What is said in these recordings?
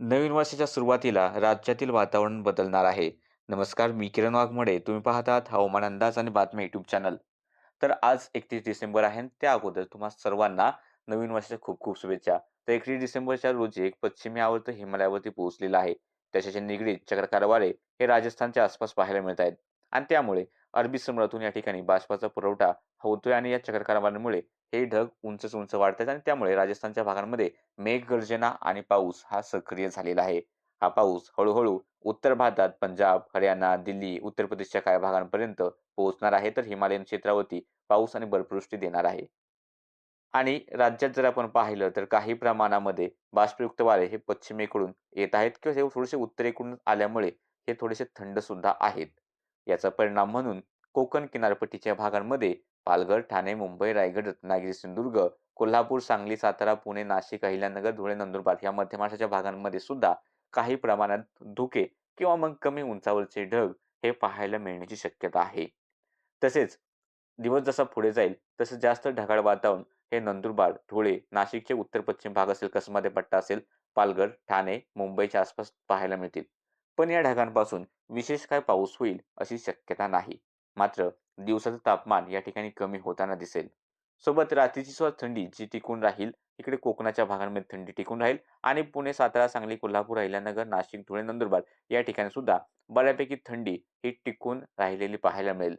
नवीन वर्षाच्या सुरुवातीला राज्यातील वातावरण बदलणार आहे. नमस्कार, मी किरण वाघमडे तुम्ही पाहत आहात हवामान अंदाज आणि बातम्या यूट्यूब चॅनल. तर आज 31 डिसेंबर आहे आणि त्या अगोदर तुम्हा सर्वांना नवीन वर्षाच्या खूप खूप शुभेच्छा. तर 31 डिसेंबरच्या रोजी एक पश्चिमी आवर्त हिमालयावरती पोहोचलेला आहे. त्याच्याशी निगडीत चक्रकारवारे हे राजस्थानच्या आसपास पाहायला मिळत आहेत आणि त्यामुळे अरबी समुद्रातून या ठिकाणी बाष्पाचा पुरवठा होतोय आणि या चक्रकारवांमुळे हे ढग उंचच उंच वाढत आहेत आणि त्यामुळे राजस्थानच्या भागांमध्ये मेघगर्जना आणि पाऊस हा सक्रिय झालेला आहे. हा पाऊस हळूहळू उत्तर भारतात पंजाब, हरियाणा, दिल्ली, उत्तर प्रदेशच्या काही भागांपर्यंत पोहोचणार आहे. तर हिमालयन क्षेत्रावरती पाऊस आणि बर्फवृष्टी देणार आहे. आणि राज्यात जर आपण पाहिलं तर काही प्रमाणामध्ये बाष्पयुक्त वारे हे पश्चिमेकडून येत आहेत किंवा हे थोडेसे उत्तरेकडून आल्यामुळे हे थोडेसे थंड सुद्धा आहेत. याचा परिणाम म्हणून कोकण किनारपट्टीच्या भागांमध्ये पालघर, ठाणे, मुंबई, रायगड, रत्नागिरी, सिंधुदुर्ग, कोल्हापूर, सांगली, सातारा, पुणे, नाशिक, अहिल्यानगर, धुळे, नंदुरबार या मध्य महाराष्ट्राच्या भागांमध्ये सुद्धा काही प्रमाणात धुके किंवा मग कमी उंचावरचे ढग हे पाहायला मिळण्याची शक्यता आहे. तसेच दिवस जसा पुढे जाईल तसं जास्त ढगाळ वातावरण हे नंदुरबार, धुळे, नाशिकचे उत्तर पश्चिम भाग असेल, कसमध्ये पट्टा असेल, पालघर, ठाणे, मुंबईच्या आसपास पाहायला मिळतील. पण या ढगांपासून विशेष काय पाऊस होईल अशी शक्यता नाही. मात्र दिवसाचं तापमान या ठिकाणी कमी होताना दिसेल. सोबत रात्रीची सुद्धा थंडी जी टिकून राहील, इकडे कोकणाच्या भागांमध्ये थंडी टिकून राहील आणि पुणे, सातारा, सांगली, कोल्हापूर, अहिल्यानगर, नाशिक, धुळे, नंदुरबार या ठिकाणी सुद्धा बऱ्यापैकी थंडी ही टिकून राहिलेली पाहायला मिळेल.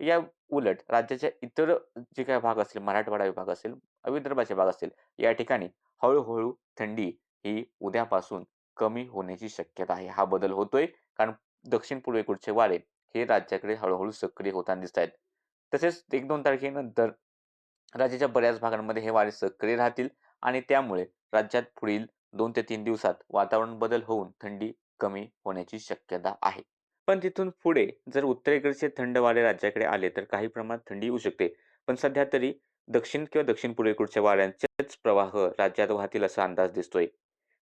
या उलट राज्याच्या इतर जे काही भाग असेल मराठवाडा विभाग असेल, विदर्भाचे भाग असेल या ठिकाणी हळूहळू थंडी ही उद्यापासून कमी होण्याची शक्यता आहे. हा बदल होतोय कारण दक्षिण पूर्वेकडचे वारे हे राज्याकडे हळूहळू सक्रिय होताना दिसत आहेत. तसेच 1-2 तारखेनंतर राज्याच्या बऱ्याच भागांमध्ये हे वारे सक्रिय राहतील आणि त्यामुळे राज्यात पुढील दोन ते तीन दिवसात वातावरण बदल होऊन थंडी कमी होण्याची शक्यता आहे. पण तिथून पुढे जर उत्तरेकडचे थंड वारे राज्याकडे आले तर काही प्रमाणात थंडी येऊ शकते. पण सध्या तरी दक्षिण किंवा दक्षिण पूर्वेकडच्या वाऱ्यांचेच प्रवाह राज्यात वाहतील असा अंदाज दिसतोय.